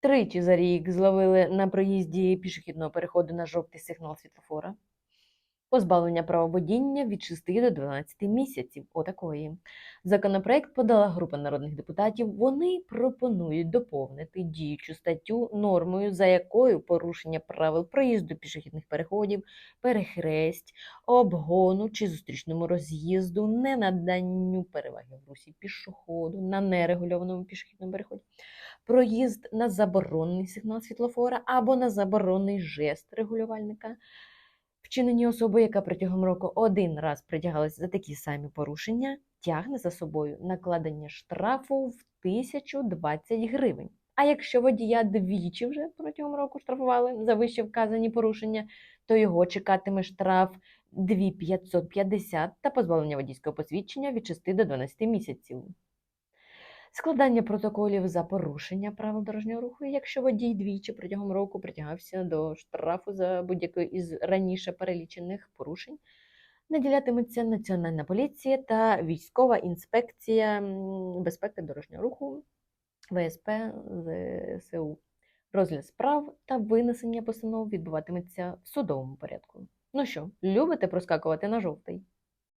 Тричі за рік зловили на проїзді пішохідного переходу на жовтий сигнал світлофора. Позбавлення права водіння від 6 до 12 місяців. Отакої. Законопроект подала група народних депутатів. Вони пропонують доповнити діючу статтю нормою, за якою порушення правил проїзду пішохідних переходів, перехресть, обгону чи зустрічному роз'їзду, ненаданню переваги в русі пішоходу на нерегульованому пішохідному переході, проїзд на заборонений сигнал світлофора або на заборонений жест регулювальника. Вчинені особи, яка протягом року один раз притягалася за такі самі порушення, тягне за собою накладення штрафу в 1020 гривень. А якщо водія двічі вже протягом року штрафували за вище вказані порушення, то його чекатиме штраф 2550 та позбавлення водійського посвідчення від 6 до 12 місяців. Складання протоколів за порушення правил дорожнього руху, якщо водій двічі протягом року притягався до штрафу за будь-яке із раніше перелічених порушень, наділятиметься Національна поліція та військова інспекція безпеки дорожнього руху ВСП ЗСУ. Розгляд справ та винесення постанов відбуватиметься в судовому порядку. Ну що, любите проскакувати на жовтий?